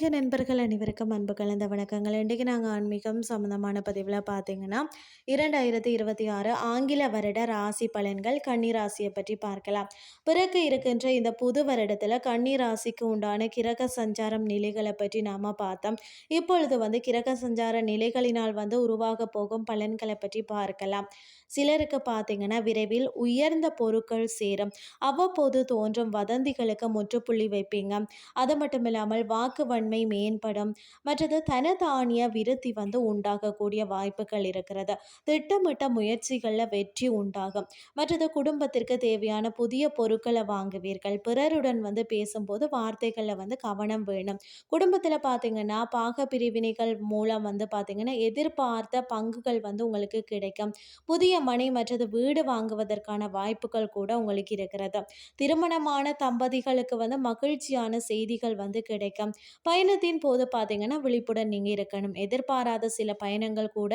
ஆன்மீக நண்பர்கள் அனைவருக்கும் அன்பு கலந்த வணக்கங்கள். இன்றைக்கு நாங்கள் ஆன்மீகம் சம்மந்தமான பதிவில் பார்த்தீங்கன்னா இரண்டாயிரத்தி இருபத்தி ஆறு ஆங்கில வருட ராசி பலன்கள் கன்னி ராசியை பற்றி பார்க்கலாம். பிறகு இருக்கின்ற இந்த புது வருடத்தில் கன்னி ராசிக்கு உண்டான கிரக சஞ்சாரம் நிலைகளை பற்றி நாம் பார்த்தோம். இப்பொழுது வந்து கிரக சஞ்சார நிலைகளினால் வந்து உருவாக போகும் பலன்களை பற்றி பார்க்கலாம். சிலருக்கு பார்த்தீங்கன்னா விரைவில் உயர்ந்த பொருட்கள் சேரும். அவ்வப்போது தோன்றும் வதந்திகளுக்கு முற்றுப்புள்ளி வைப்பீங்க. அது மட்டும் இல்லாமல் வாக்கு வன்மை மேம்படும். மற்றது தனதானிய விருத்தி வந்து உண்டாகக்கூடிய வாய்ப்புகள் இருக்கிறது. திட்டமிட்ட முயற்சிகளில் வெற்றி உண்டாகும். மற்றது குடும்பத்திற்கு தேவையான புதிய பொருட்களை வாங்குவீர்கள். பிறருடன் வந்து பேசும்போது வார்த்தைகளில் வந்து கவனம் வேணும். குடும்பத்தில் பார்த்தீங்கன்னா பாக பிரிவினைகள் மூலம் வந்து பார்த்தீங்கன்னா எதிர்பார்த்த பங்குகள் வந்து உங்களுக்கு கிடைக்கும். புதிய மனை மற்றது வீடு வாங்குவதற்கான வாய்ப்புகள் கூட உங்களுக்கு இருக்கிறது. திருமணமான தம்பதிகளுக்கு வந்து மகிழ்ச்சியான செய்திகள் வந்து கிடைக்கும். பயணத்தின் போது பார்த்தீங்கன்னா விழிப்புடன் நீங்கள் இருக்கணும். எதிர்பாராத சில பயணங்கள் கூட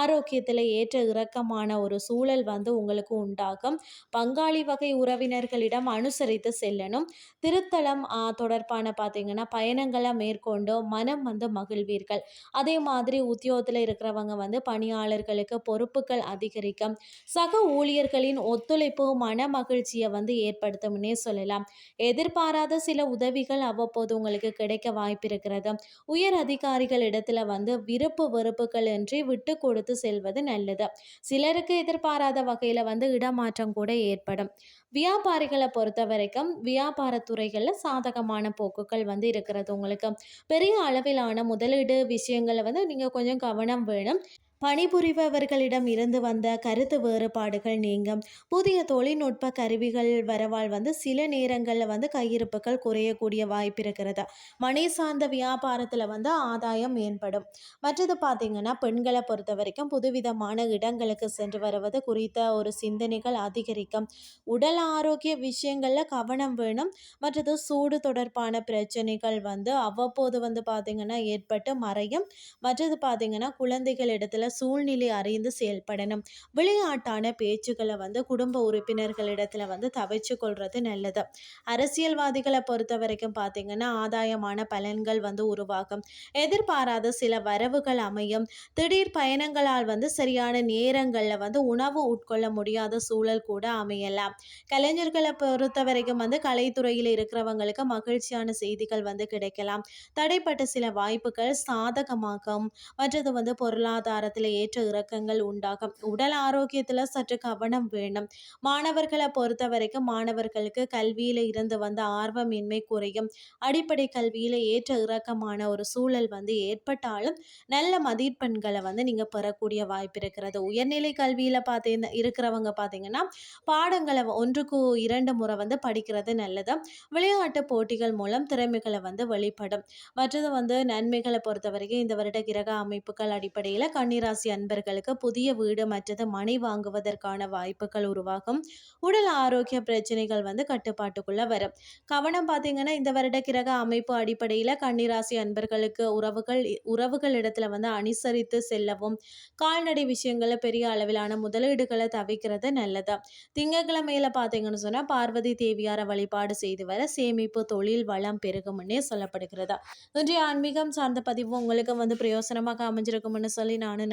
ஆரோக்கியத்தில் ஏற்ற இறக்கமான ஒரு சூழல் வந்து உங்களுக்கு உண்டாகும். பங்காளி வகை உறவினர்களிடம் அனுசரித்து செல்லணும். திருத்தலம் தொடர்பான பார்த்தீங்கன்னா பயணங்களை மேற்கொண்டு மனம் வந்து மகிழ்வீர்கள். அதே மாதிரி உத்தியோகத்தில் இருக்கிறவங்க வந்து பணியாளர்களுக்கு பொறுப்புகள் அதிகரிக்கும். சக ஊழியர்களின் ஒத்துழைப்பு மன மகிழ்ச்சியை வந்து ஏற்படுத்தும்னே சொல்லலாம். எதிர்பாராத சில உதவிகள் அவ்வப்போது உங்களுக்கு கிடைக்க வாய்ப்பு வாய்ப்பிருக்கிறது உயர் அதிகாரிகள் இடத்துல வந்து விருப்பு வெறுப்புகள் இன்றி விட்டு கொடுத்து செல்வது நல்லது. சிலருக்கு எதிர்பாராத வகையில் வந்து இடமாற்றம் கூட ஏற்படும். வியாபாரிகளை பொறுத்த வரைக்கும் வியாபார துறைகளில் சாதகமான போக்குகள் வந்து இருக்கிறது உங்களுக்கு. பெரிய அளவிலான முதலீடு விஷயங்களை வந்து நீங்கள் கொஞ்சம் கவனம் வேணும். பணிபுரிபவர்களிடம் இருந்து வந்த கருத்து வேறுபாடுகள் நீங்கும். புதிய தொழில்நுட்ப கருவிகள் வரவால் வந்து சில நேரங்களில் வந்து கையிருப்புகள் குறையக்கூடிய வாய்ப்பு இருக்கிறது. மணி சார்ந்த வியாபாரத்தில் வந்து ஆதாயம் மேம்படும் மற்றது பார்த்திங்கன்னா பெண்களை பொறுத்த வரைக்கும் புதுவிதமான இடங்களுக்கு சென்று வருவது குறித்த ஒரு சிந்தனைகள் அதிகரிக்கும். உடல் ஆரோக்கிய விஷயங்களில் கவனம் வேணும். மற்றது சூடு தொடர்பான பிரச்சனைகள் வந்து அவ்வப்போது வந்து பார்த்திங்கன்னா ஏற்பட்டு மறையும். மற்றது பார்த்திங்கன்னா குழந்தைகள் இடத்துல சூழ்நிலை அறிந்து செயல்படணும். விளையாட்டான பேச்சுக்களை வந்து குடும்ப உறுப்பினர்களிடத்தில் வந்து தவிச்சு கொள்வது நல்லது. அரசியல்வாதிகளை பொறுத்த வரைக்கும் பார்த்தீங்கன்னா ஆதாயமான பலன்கள் வந்து உருவாகும். எதிர்பாராத சில வரவுகள் அமையும். திடீர் பயணங்களால் வந்து சரியான நேரங்களில் வந்து உணவு உட்கொள்ள முடியாத சூழல் கூட அமையலாம். கலைஞர்களை பொறுத்த வரைக்கும் வந்து கலைத்துறையில் இருக்கிறவங்களுக்கு மகிழ்ச்சியான செய்திகள் வந்து கிடைக்கலாம். தடைப்பட்ட சில வாய்ப்புகள் சாதகமாகும். மற்றது வந்து பொருளாதாரத்தில் வாழ்க்கையில் ஏற்ற இறக்கங்கள் உண்டாகும். உடல் ஆரோக்கியத்தில் சற்று கவனம் வேணும். மாணவர்களை பொறுத்த வரைக்கும் மாணவர்களுக்கு கல்வியில் இருந்து வந்த ஆர்வமின்மை குறையும். அடிப்படை கல்வியில் ஏற்ற இறக்கமான ஒரு சூழல் வந்து ஏற்பட்டாலும் நல்ல மதிப்பெண்களை வந்து நீங்கள் பெறக்கூடிய வாய்ப்பு இருக்கிறது. உயர்நிலை கல்வியில் பார்த்தீங்க இருக்கிறவங்க பார்த்தீங்கன்னா பாடங்களை ஒன்றுக்கு இரண்டு முறை வந்து படிக்கிறது நல்லது. விளையாட்டு போட்டிகள் மூலம் திறமைகளை வந்து வெளிப்படும். மற்றது வந்து நன்மைகளை பொறுத்த வரைக்கும் இந்த வருட கிரக அமைப்புகள் அடிப்படையில் கண்ணீர் ராசி அன்பர்களுக்கு புதிய வீடு மற்றது மனை வாங்குவதற்கான வாய்ப்புகள் உருவாகும். உடல் ஆரோக்கிய பிரச்சனைகள் வந்து கட்டுப்பாட்டுக்குள்ள வரும். கவனம் பார்த்தீங்கன்னா இந்த வருட கிரக அமைப்பு அடிப்படையில் கன்னிராசி அன்பர்களுக்கு உறவுகள் உறவுகள் இடத்துல வந்து அனுசரித்து செல்லவும் கால்நடை விஷயங்களை பெரிய அளவிலான முதலீடுகளை தவிக்கிறது நல்லது. திங்கக்கிழமையில பார்த்தீங்கன்னு சொன்னால் பார்வதி தேவியாரை வழிபாடு செய்து வர சேமிப்பு தொழில் வளம் பெருகும்னே சொல்லப்படுகிறது. இன்றைய ஆன்மீகம் சார்ந்த பதிவு உங்களுக்கு வந்து பிரயோசனமாக அமைஞ்சிருக்கும்னு சொல்லி நானும்